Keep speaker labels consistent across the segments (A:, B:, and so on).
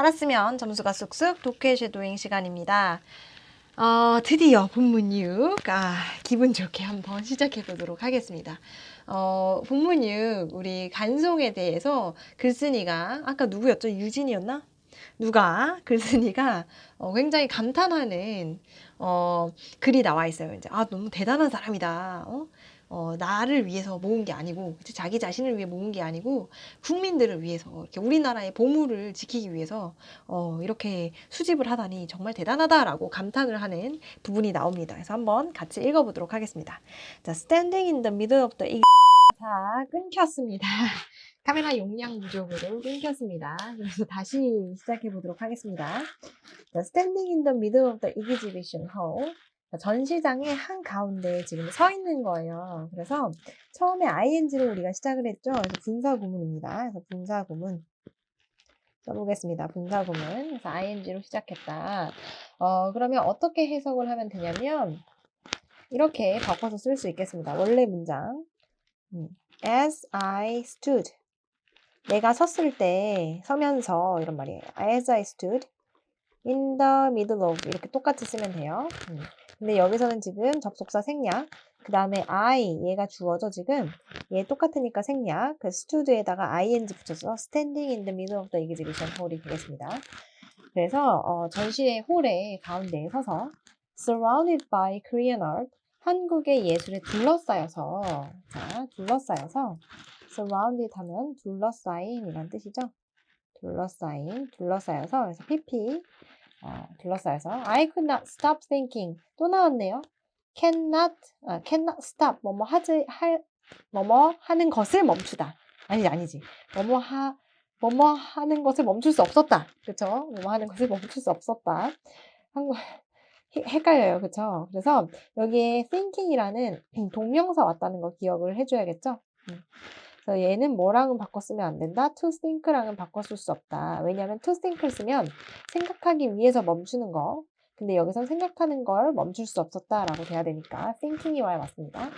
A: 따랐으면 점수가 쑥쑥 독해 쉐도잉 시간입니다. 어, 드디어 본문 6. 아, 기분 좋게 한번 시작해 보도록 하겠습니다. 어, 본문 6, 우리 간송에 대해서 글쓴이가, 아까 누구였죠? 유진이었나? 누가, 글쓴이가 어, 굉장히 감탄하는 어, 글이 나와 있어요. 이제, 아, 너무 대단한 사람이다. 어? 어, 나를 위해서 모은 게 아니고? 자기 자신을 위해 모은 게 아니고, 국민들을 위해서, 이렇게 우리나라의 보물을 지키기 위해서, 어, 이렇게 수집을 하다니 정말 대단하다라고 감탄을 하는 부분이 나옵니다. 그래서 한번 같이 읽어보도록 하겠습니다. 자, standing in the middle of the 자, 끊겼습니다. 카메라 용량 부족으로 끊겼습니다. 그래서 다시 시작해 보도록 하겠습니다. 자, standing in the middle of the exhibition hall. 자, 전시장의 한 가운데 지금 서 있는 거예요. 그래서 처음에 ing로 우리가 시작을 했죠. 그래서 분사구문입니다. 그래서 분사구문. 써보겠습니다. 분사구문. 그래서 ing로 시작했다. 어, 그러면 어떻게 해석을 하면 되냐면, 이렇게 바꿔서 쓸 수 있겠습니다. 원래 문장. 음, As I stood. 내가 섰을 때, 서면서, 이런 말이에요. As I stood in the middle of. 이렇게 똑같이 쓰면 돼요. 음. 근데 여기서는 지금 접속사 생략, 그 다음에 I, 얘가 주어져 지금, 얘 똑같으니까 생략, 그 stood에다가 ing 붙여서 standing in the middle of the exhibition hall이 되겠습니다. 그래서 어, 전시의 홀의 가운데에 서서 surrounded by Korean art, 한국의 예술에 둘러싸여서, 자, 둘러싸여서, surrounded 하면 둘러싸임이란 뜻이죠. 둘러싸임, 둘러싸여서, 그래서 pp, 어, 둘러싸여서, I could not stop thinking. 또 나왔네요. cannot, 아, cannot stop. 뭐뭐 하지, 할, 뭐뭐 하는 것을 멈추다. 아니지, 아니지. 뭐뭐 하, 뭐뭐 하는 것을 멈출 수 없었다. 그쵸? 뭐뭐 하는 것을 멈출 수 없었다. 한국, 헷- 헷갈려요. 그쵸? 그래서 여기에 thinking이라는 동명사 왔다는 거 기억을 해 줘야겠죠? 음. 그래서 얘는 뭐랑은 바꿔 쓰면 안 된다. to think랑은 쓸수 없다. 왜냐하면 to think를 쓰면 생각하기 위해서 멈추는 거. 근데 여기선 생각하는 걸 멈출 수 없었다라고 돼야 되니까 thinking이 와야 맞습니다.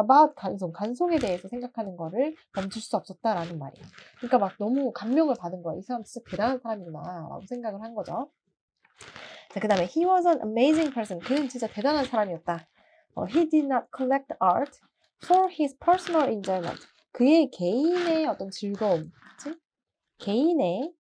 A: about 간송, 간송에 대해서 생각하는 거를 멈출 수 없었다라는 말이에요. 그러니까 막 너무 감명을 받은 거야. 이 사람 진짜 대단한 사람이구나라고 생각을 한 거죠. 자, 그 다음에 he was an amazing person. 그는 진짜 대단한 사람이었다. 어, he did not collect art for his personal enjoyment. 그의 개인의 어떤 즐거움, 그치? 개인의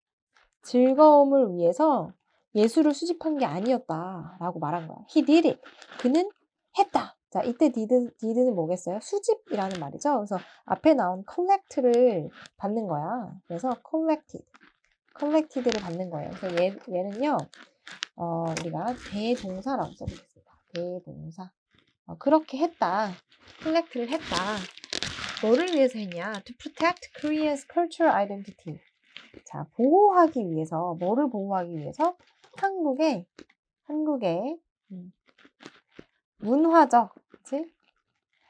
A: 즐거움을 위해서 예술을 수집한 게 아니었다라고 말한 거야. He did it. 그는 했다. 자, 이때 did, did는 뭐겠어요? 수집이라는 말이죠. 그래서 앞에 나온 collect를 받는 거야. 그래서 collected. collected를 받는 거예요. 그래서 얘, 얘는요, 어, 우리가 대동사라고 써보겠습니다. 대동사. 어, 그렇게 했다. collect를 했다. 뭐를 위해서 했냐? To protect Korea's cultural identity. 자, 보호하기 위해서, 뭐를 보호하기 위해서? 한국의, 한국의, 음, 문화적, 그치?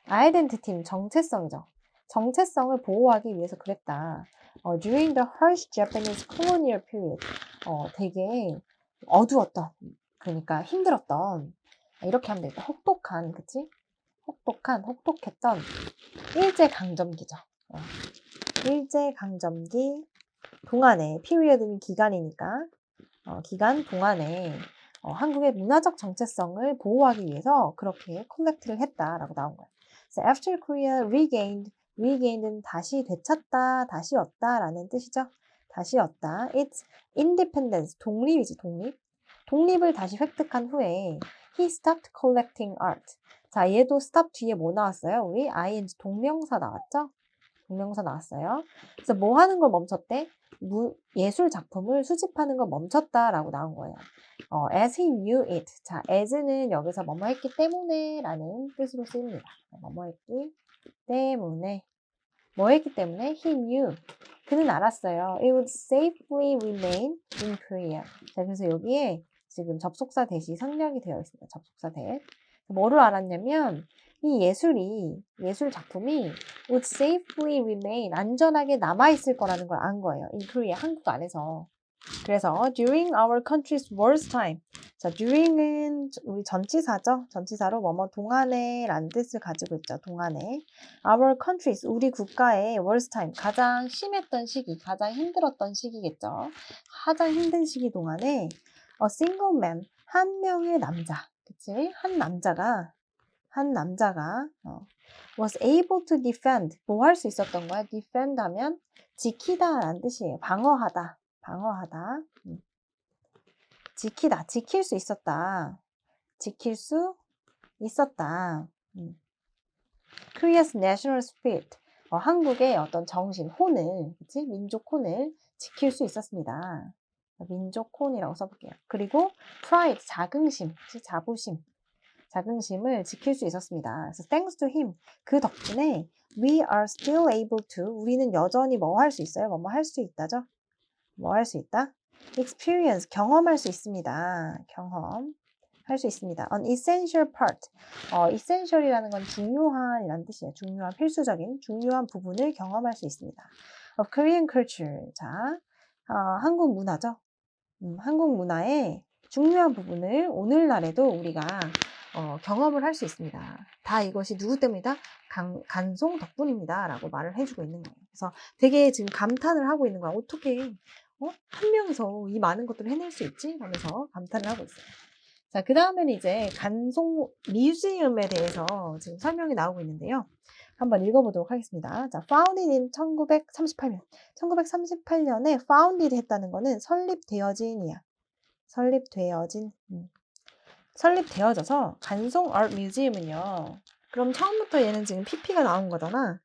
A: 아이덴티티, 정체성이죠. 정체성을 보호하기 위해서 그랬다. 어, during the harsh Japanese colonial period. 어, 되게 어두웠던, 그러니까 힘들었던, 이렇게 하면 되겠다. 혹독한, 그치? 혹독한, 혹독했던 일제강점기죠. 어, 일제강점기 동안에, period는 기간이니까, 어, 기간 동안에 어, 한국의 문화적 정체성을 보호하기 위해서 그렇게 콜렉트를 했다라고 나온 거예요. So after Korea regained, regained는 다시 되찾다, 다시 얻다라는 뜻이죠. 다시 얻다. It's independence, 독립이지, 독립. 독립을 다시 획득한 후에 he stopped collecting art. 자, 얘도 stop 뒤에 뭐 나왔어요? 우리 ing 동명사 나왔죠? 동명사 나왔어요. 그래서 뭐 하는 걸 멈췄대? 무, 예술 작품을 수집하는 걸 멈췄다라고 나온 거예요. 어, as he knew it. 자, as는 여기서 뭐뭐 했기 때문에 라는 뜻으로 쓰입니다. 뭐뭐 했기 때문에. 뭐 했기 때문에? He knew. 그는 알았어요. It would safely remain in Korea. 자, 그래서 여기에 지금 접속사 대시 생략이 되어 있습니다. 접속사 대. 뭐를 알았냐면, 이 예술이, 예술 작품이 would safely remain, 안전하게 남아 있을 거라는 걸 안 거예요. Korea, 한국 안에서. 그래서 during our country's worst time. 자, during은 우리 전치사죠. 전치사로 뭐뭐 동안에라는 뜻을 가지고 있죠. 동안에. Our country's 우리 국가의 worst time 가장 심했던 시기, 가장 힘들었던 시기겠죠. 가장 힘든 시기 동안에 a single man 한 명의 남자, 그치? 한 남자가 한 남자가 어, was able to defend 뭐 할 수 있었던 거야? defend 하면 지키다라는 뜻이에요. 방어하다, 방어하다. 음. 지키다, 지킬 수 있었다. 지킬 수 있었다. 음. Korea's national spirit. 어, 한국의 어떤 정신, 혼을, 그치? 민족 혼을 지킬 수 있었습니다. 민족 혼이라고 써볼게요. 그리고 pride, 자긍심? 자부심. 자긍심을 지킬 수 있었습니다. 그래서 thanks to him. 그 덕분에 we are still able to. 우리는 여전히 뭐 할 수 있어요? 뭐뭐 할수 있다죠? 뭐 할 수 있다? experience, 경험할 수 있습니다. 경험. 할 수 있습니다. An essential part. 어, essential이라는 건 중요한이라는 뜻이에요. 중요한, 필수적인, 중요한 부분을 경험할 수 있습니다. Of Korean culture. 자, 어, 한국 문화죠. 음, 한국 문화의 중요한 부분을 오늘날에도 우리가 어, 경험을 할 수 있습니다. 다 이것이 누구 때문이다? 간, 간송 덕분입니다. 라고 말을 해주고 있는 거예요. 그래서 되게 지금 감탄을 하고 있는 거야. 어떻게 어? 한 명이서 이 많은 것들을 해낼 수 있지? 하면서 감탄을 하고 있어요. 자, 그 다음에는 이제 간송 뮤지엄에 대해서 지금 설명이 나오고 있는데요. 한번 읽어보도록 하겠습니다. 자, founded in 1938년. 1938년에 founded 했다는 거는 설립되어진이야. 설립되어진. 음. 설립되어져서 간송 아트 뮤지엄은요. 그럼 처음부터 얘는 지금 PP가 나온 거잖아.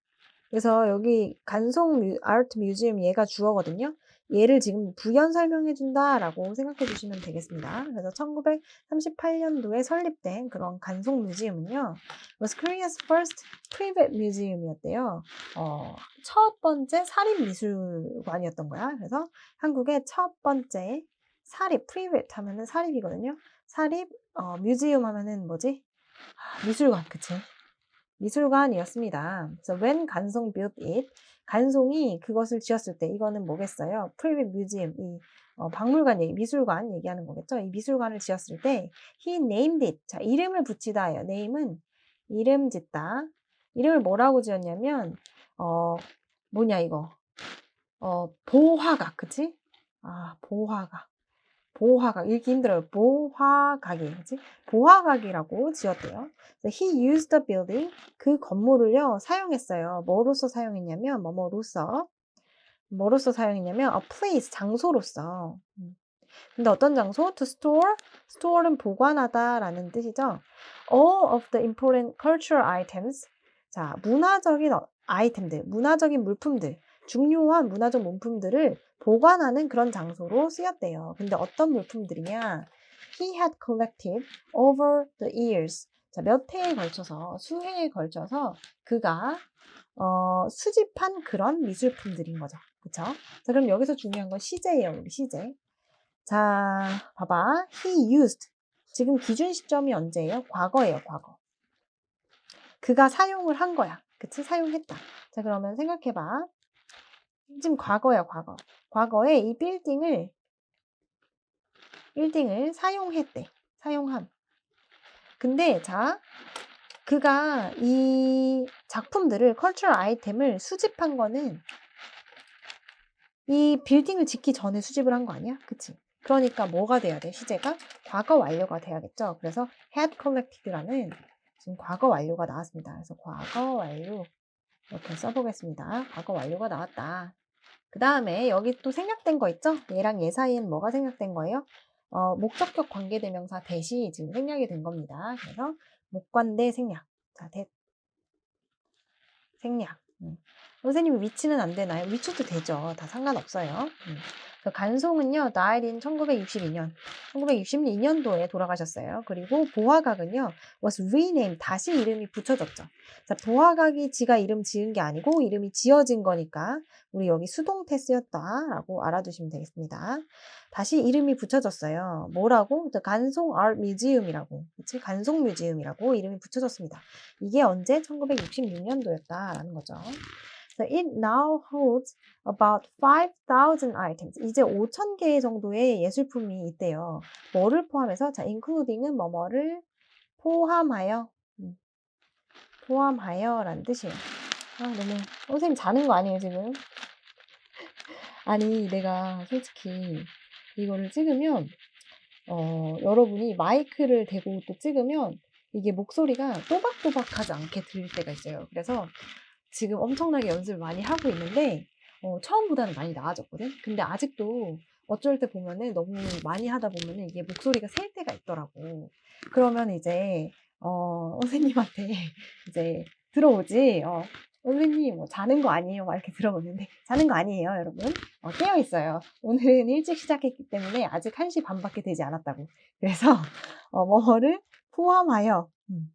A: 그래서 여기 간송 뮤, 아트 뮤지엄 얘가 주어거든요. 얘를 지금 부연 설명해 준다라고 생각해 주시면 되겠습니다. 그래서 1938년도에 설립된 그런 간송 뮤지엄은요. was Korea's first private museum이었대요. 어, 첫 번째 사립 미술관이었던 거야. 그래서 한국의 첫 번째 사립, private 하면은 사립이거든요. 사립, 어, 뮤지엄 하면은 뭐지? 아, 미술관, 그치? 미술관이었습니다. 그래서 when 간송 built it, 간송이 그것을 지었을 때 이거는 뭐겠어요? private museum, 이 어, 박물관 얘기, 미술관 얘기하는 거겠죠? 이 미술관을 지었을 때 he named it. 자, 이름을 붙이다예요. name은 이름 짓다. 이름을 뭐라고 지었냐면 어, 뭐냐 이거? 어, 보화각, 그치? 아, 보화각. 보화각 읽기 힘들어요. 보화각이 그지? 보화각이라고 지었대요. He used the building 그 건물을요 사용했어요. 뭐로서 사용했냐면 뭐뭐로서 뭐로서 사용했냐면 a place 장소로서. 음. 근데 어떤 장소? To store. store는 보관하다라는 뜻이죠. All of the important cultural items. 자, 문화적인 어- 아이템들, 문화적인 물품들, 중요한 문화적 물품들을 보관하는 그런 장소로 쓰였대요. 근데 어떤 물품들이냐? He had collected over the years. 자, 몇 해에 걸쳐서, 수해에 걸쳐서 그가 어, 수집한 그런 미술품들인 거죠. 그쵸? 자, 그럼 여기서 중요한 건 시제예요, 우리 시제. 자, 봐봐. He used. 지금 기준 시점이 언제예요? 과거예요, 과거. 그가 사용을 한 거야. 그치? 사용했다. 자, 그러면 생각해봐. 지금 과거야, 과거. 과거에 이 빌딩을, 빌딩을 사용했대. 사용함. 근데, 자, 그가 이 작품들을, 컬처럴 아이템을 수집한 거는 이 빌딩을 짓기 전에 수집을 한 거 아니야? 그치? 그러니까 뭐가 돼야 돼? 시제가 과거 완료가 돼야겠죠? 그래서 had collected라는 지금 과거 완료가 나왔습니다. 그래서 과거 완료 이렇게 써보겠습니다. 과거 완료가 나왔다. 그 다음에 여기 또 생략된 거 있죠? 얘랑 얘 사이엔 뭐가 생략된 거예요? 어, 목적격 관계대명사 대시 지금 생략이 된 겁니다. 그래서 목관대 생략. 자, 대 생략. 음. 선생님 위치는 안 되나요? 위치도 되죠. 다 상관없어요. 음. 그 간송은요, in 1962년, 1962년도에 돌아가셨어요. 그리고 보화각은요, was renamed, 다시 이름이 붙여졌죠. 자, 보화각이 지가 이름 지은 게 아니고 이름이 지어진 거니까 우리 여기 수동태 쓰였다라고 알아두시면 되겠습니다. 다시 이름이 붙여졌어요. 뭐라고? The 간송 Art Museum이라고, 그치? 간송 뮤지엄이라고 이름이 붙여졌습니다. 이게 언제? 1966년도였다라는 거죠. So it now holds about 5,000 items. 이제 5,000개 정도의 예술품이 있대요. 뭐를 포함해서? 자, including은 뭐뭐를 포함하여. 음, 포함하여 라는 뜻이에요. 아, 너무, 어, 선생님 자는 거 아니에요, 지금? 아니, 내가 솔직히 이거를 찍으면, 어, 여러분이 마이크를 대고 또 찍으면 이게 목소리가 또박또박하지 않게 들릴 때가 있어요. 그래서 지금 엄청나게 연습을 많이 하고 있는데, 어, 처음보다는 많이 나아졌거든? 근데 아직도 어쩔 때 보면은 너무 많이 하다 보면은 이게 목소리가 셀 때가 있더라고. 그러면 이제, 어, 선생님한테 이제 들어오지, 어, 선생님, 뭐, 자는 거 아니에요? 막 이렇게 들어보는데, 자는 거 아니에요, 여러분. 어, 깨어 있어요. 오늘은 일찍 시작했기 때문에 아직 1시 반밖에 되지 않았다고. 그래서, 어, 뭐를 포함하여, 음,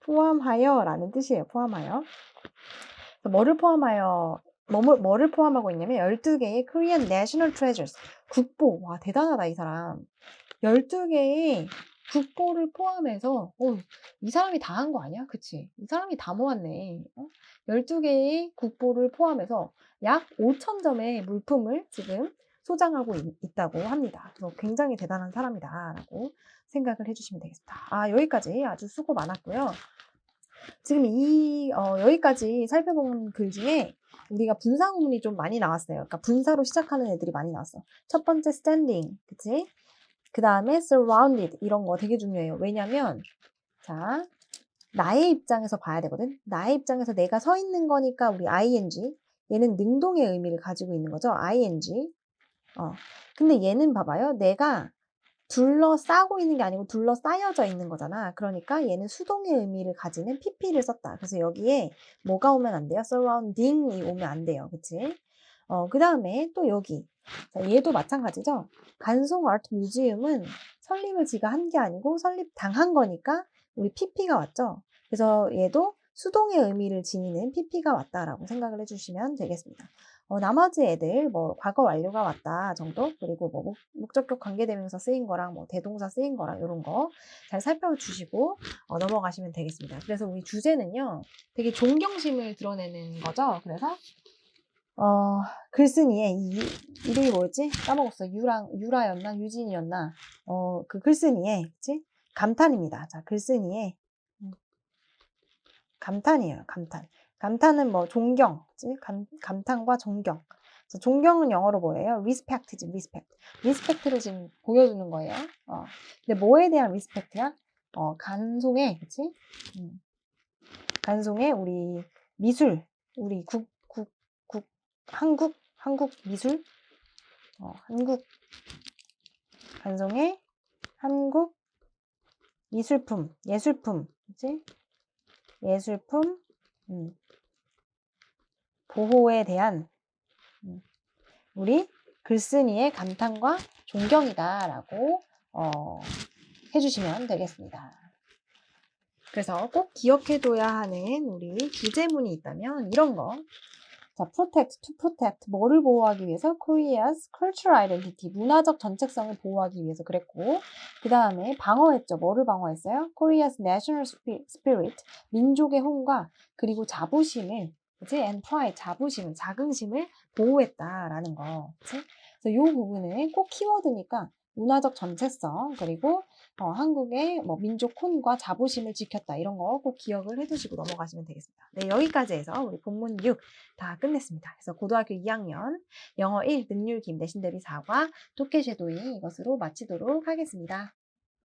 A: 포함하여 라는 뜻이에요. 포함하여. 뭐를 포함하여, 뭐, 뭐를 포함하고 있냐면 12개의 Korean National Treasures. 국보. 와, 대단하다, 이 사람. 12개의 국보를 포함해서, 어, 이 사람이 다 한 거 아니야? 그치? 이 사람이 다 모았네. 어? 12개의 국보를 포함해서 약 5,000점의 물품을 지금 소장하고 있, 다고 합니다. 굉장히 대단한 사람이다 라고 생각을 해주시면 되겠습니다. 아, 여기까지 아주 수고 많았고요. 지금 이, 어, 여기까지 살펴본 글 중에 우리가 분사 구문이 좀 많이 나왔어요. 그러니까 분사로 시작하는 애들이 많이 나왔어. 첫 번째 standing, 그치? 그 다음에 surrounded, 이런 거 되게 중요해요. 왜냐면, 자, 나의 입장에서 봐야 되거든. 나의 입장에서 내가 서 있는 거니까 우리 ing. 얘는 능동의 의미를 가지고 있는 거죠. ing. 어. 근데 얘는 봐봐요. 내가 둘러싸고 있는 게 아니고 둘러싸여져 있는 거잖아. 그러니까 얘는 수동의 의미를 가지는 pp를 썼다. 그래서 여기에 뭐가 오면 안 돼요? surrounding이 오면 안 돼요. 그치? 어, 그 다음에 또 여기. 자, 얘도 마찬가지죠. 간송 아트 뮤지엄은 설립을 지가 한 게 아니고 설립 당한 거니까 우리 pp가 왔죠. 그래서 얘도 수동의 의미를 지니는 pp가 왔다라고 생각을 해주시면 되겠습니다. 어, 나머지 애들 뭐 과거 완료가 왔다 정도 그리고 뭐 목, 목적격 관계대명사 쓰인 거랑 뭐 대동사 쓰인 거랑 이런 거 잘 살펴주시고 어, 넘어가시면 되겠습니다. 그래서 우리 주제는요 되게 존경심을 드러내는 거죠. 그래서 어, 글쓴이의 이 이름이 뭐였지? 까먹었어. 유랑 유라였나 유진이었나? 어, 그 글쓴이의 그치? 감탄입니다. 자, 글쓴이의 음, 감탄이에요. 감탄. 감탄은 뭐 존경? 감, 감탄과 존경. 존경은 영어로 뭐예요? respect지, respect. respect를 지금 보여주는 거예요. 어. 근데 뭐에 대한 respect야? 어, 간송의, 그치? 음. 간송의 우리 미술, 우리 국, 국, 국, 한국, 한국 미술, 어, 한국, 간송의 한국 미술품, 예술품, 그치? 예술품, 음. 보호에 대한 음, 우리 글쓴이의 감탄과 존경이다라고 어, 해주시면 되겠습니다. 그래서 꼭 기억해둬야 하는 우리 주제문이 있다면 이런 거. 자, protect, to protect, 뭐를 보호하기 위해서? Korea's cultural identity, 문화적 전체성을 보호하기 위해서 그랬고, 그 다음에 방어했죠. 뭐를 방어했어요? Korea's national spirit, 민족의 혼과 그리고 자부심을 그치? and pride, 자부심, 자긍심을 보호했다라는 거. 그치? 그래서 이 부분은 꼭 키워드니까 문화적 전체성, 그리고 어, 한국의 뭐 민족 혼과 자부심을 지켰다. 이런 거 꼭 기억을 해두시고 넘어가시면 되겠습니다. 네, 여기까지 해서 우리 본문 6 다 끝냈습니다. 그래서 고등학교 2학년 영어 1 능률 김 내신 대비 4과 토끼 섀도잉 이것으로 마치도록 하겠습니다.